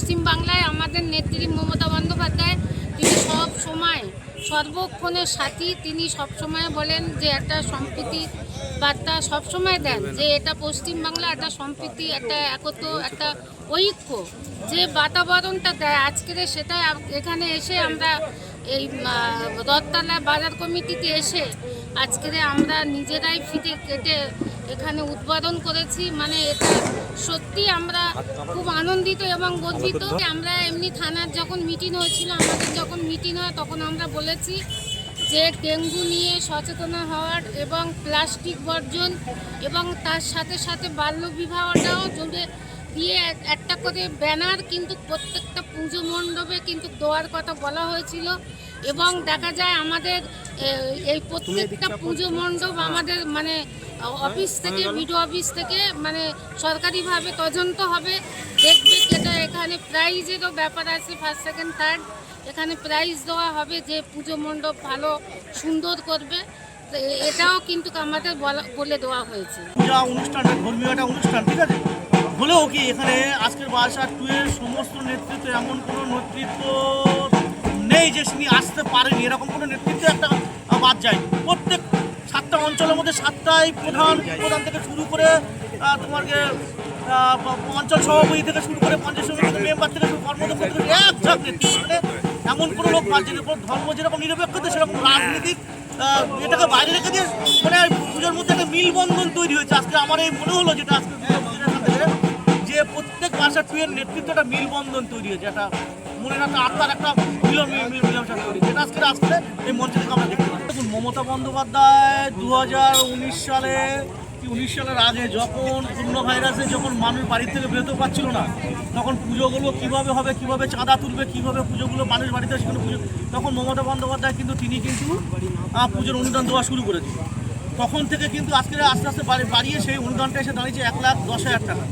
পশ্চিমবাংলায় আমাদের নেত্রী মমতা বন্দ্যোপাধ্যায়, তিনি সব সময় সর্বক্ষণের সাথী। তিনি সবসময় বলেন যে, একটা সম্প্রীতি বার্তা সবসময় দেন যে, এটা পশ্চিমবাংলা, একটা সম্প্রীতি, একটা একত্র, একটা ঐক্য। যে বাতাবরণটা দেয়, আজকের সেটা এখানে এসে আমরা এই রথতলা বাজার কমিটিতে এসে আজকের আমরা নিজেরাই ফিতে কেটে এখানে উদ্বোধন করেছি। মানে এটা সত্যি আমরা খুব আনন্দিত এবং গর্বিত। আমরা এমনি থানার যখন মিটিং হয়েছিল, আমাদের যখন মিটিং হয়, তখন আমরা বলেছি যে ডেঙ্গু নিয়ে সচেতন হওয়ার এবং প্লাস্টিক বর্জন এবং তার সাথে সাথে বাল্য বিবাহটাও জুড়ে দিয়ে একটা করে ব্যানার কিন্তু প্রত্যেকটা পুজো মণ্ডপে কিন্তু দেওয়ার কথা বলা হয়েছিল এবং দেখা যায় আমাদের এই প্রত্যেকটা পুজো মণ্ডপ আমাদের মানে অফিস থেকে বিডিও অফিস থেকে মানে সরকারিভাবে তদন্ত হবে। দেখবে যেটা এখানে প্রাইজেরও ব্যাপার আছে ফার্স্ট সেকেন্ড থার্ড এখানে প্রাইজ দেওয়া হবে যে পুজো মণ্ডপ ভালো সুন্দর করবে। তো এটাও কিন্তু আমাদের বলা- বলে দেওয়া হয়েছে। পূজা অনুষ্ঠান ধর্মীয় একটা অনুষ্ঠান ঠিক আছে? হলেও কি এখানে আজকের বাসা টু এর সমস্ত নেতৃত্ব এমন কোনো নেতৃত্ব নেই যে তিনি আসতে পারেনি? এরকম কোনো নেতৃত্ব একটা বাদ যায়নি প্রত্যেক মধ্যে সাতটাই প্রধান প্রধান থেকে শুরু করে আহ, তোমার যে আহ, প- অঞ্চল সভাপতি থেকে শুরু করে পঞ্চায়েত সমিতির মেম্বার থেকে থেকে এক ঝাঁক মানে এমন কোনো লোক যায়নি কোনো ধর্ম যেরকম নিরপেক্ষতা সেরকম রাজনীতিক এটাকে বাইরে রেখে দিয়ে মানে পুজোর মধ্যে একটা মিলবন্ধন তৈরি হয়েছে। আজকে আমার এই মনে হলো যেটা আজকে যে প্রত্যেক বাসা টুয়ের নেতৃত্বে একটা মিলবন্ধন তৈরি হয়েছে একটা মনে একটা আত্মার একটা মিলন মিল মিল মিলামশা তৈরি যেটা আজকে আজকে এই মঞ্চ থেকে আমরা মমতা বন্দ্যোপাধ্যায় দু উনিশ সালে, উনিশ সালের আগে যখন করোনা ভাইরাসে যখন মানুষ বাড়ির থেকে বেরোতে পারছিল না, তখন পুজোগুলো কীভাবে হবে, কীভাবে চাঁদা তুলবে, কীভাবে পুজোগুলো মানুষ বাড়িতে সেখানে পুজো, তখন মমতা বন্দ্যোপাধ্যায় কিন্তু তিনি কিন্তু পুজোর অনুদান দেওয়া শুরু করেছে তখন থেকে কিন্তু আজকে আস্তে আস্তে বাড়িয়ে সেই অনুদানটা এসে দাঁড়িয়েছে এক লাখ দশ হাজার টাকা।